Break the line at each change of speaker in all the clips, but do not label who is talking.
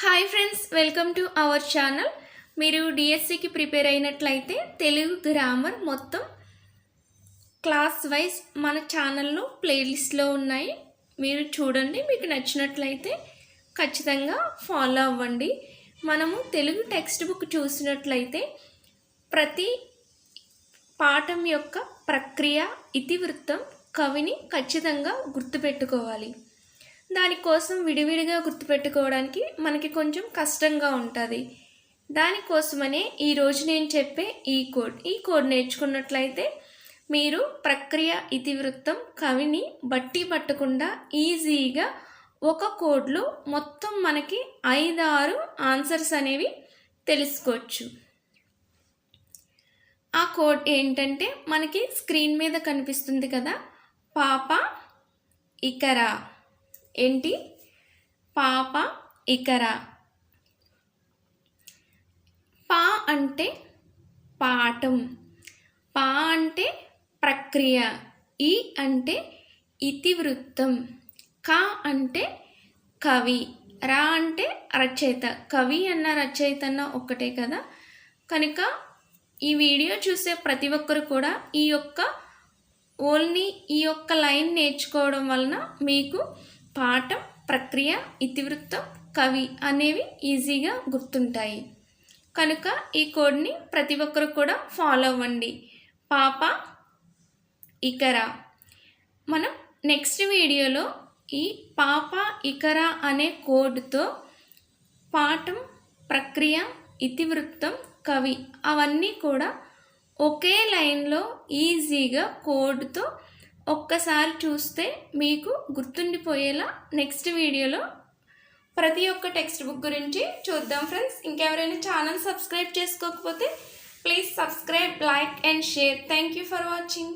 Hi friends welcome to our channel మీరు డిఎస్సికి prepare అయినట్లయితే తెలుగు గ్రామర్ మొత్తం క్లాస్ వైజ్ మన ఛానల్లో ప్లేలిస్ట్లో ఉన్నాయి. మీరు చూడండి మీకు నచ్చినట్లయితే ఖచ్చితంగా ఫాలో అవ్వండి. మనము తెలుగు టెక్స్ట్ బుక్ చూసినట్లయితే ప్రతి పాఠం యొక్క ప్రక్రియ ఇతివృత్తం కవిని ఖచ్చితంగా గుర్తుపెట్టుకోవాలి. దానికోసం విడివిడిగా గుర్తుపెట్టుకోవడానికి మనకి కొంచెం కష్టంగా ఉంటుంది. దానికోసమనే ఈరోజు నేను చెప్పే ఈ కోడ్. ఈ కోడ్ నేర్చుకున్నట్లయితే మీరు ప్రక్రియ ఇతివృత్తం కవిని బట్టి పట్టకుండా ఈజీగా ఒక కోడ్లో మొత్తం మనకి ఐదారు ఆన్సర్స్ అనేవి తెలుసుకోవచ్చు. ఆ కోడ్ ఏంటంటే మనకి స్క్రీన్ మీద కనిపిస్తుంది కదా పాప ఇకరా. ఏంటి? పాప ఇకర. పా అంటే పాఠం. పా అంటే ప్రక్రియ. ఈ అంటే ఇతివృత్తం. క అంటే కవి. రా అంటే రచయిత. కవి అన్న రచయిత అన్న ఒక్కటే కదా? కనుక ఈ వీడియో చూసే ప్రతి ఒక్కరు కూడా ఈ యొక్క ఓన్లీ ఈ యొక్క లైన్ నేర్చుకోవడం వలన మీకు పాఠం ప్రక్రియ ఇతివృత్తం కవి అనేవి ఈజీగా గుర్తుంటాయి. కనుక ఈ కోడ్ని ప్రతి ఒక్కరు కూడా ఫాలో అవ్వండి. పాప ఇకర. మనం నెక్స్ట్ వీడియోలో ఈ పాప ఇకర అనే కోడ్తో పాఠం ప్రక్రియ ఇతివృత్తం కవి అవన్నీ కూడా ఒకే లైన్లో ఈజీగా కోడ్తో ఒక్కసారి చూస్తే మీకు గుర్తుండిపోయేలా నెక్స్ట్ వీడియోలో ప్రతి ఒక్క టెక్స్ట్ బుక్ గురించి చూద్దాం ఫ్రెండ్స్. ఇంకెవరైనా ఛానల్ సబ్స్క్రైబ్ చేసుకోకపోతే please subscribe like and share. Thank you for watching.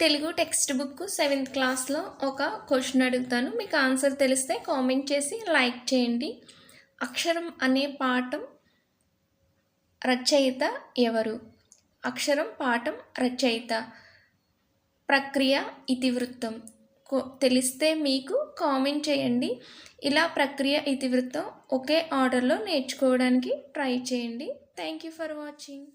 Telugu text book seventh క్లాస్లో ఒక క్వశ్చన్ అడుగుతాను. మీకు ఆన్సర్ తెలిస్తే కామెంట్ చేసి లైక్ చేయండి. అక్షరం అనే పాఠం రచయిత ఎవరు? అక్షరం పాఠం రచయిత ప్రక్రియ ఇతివృత్తం. కో తెలిస్తే మీకు కామెంట్ చేయండి. ఇలా ప్రక్రియ ఇతివృత్తం ఒకే ఆర్డర్లో నేర్చుకోవడానికి ట్రై చేయండి. Thank you for watching.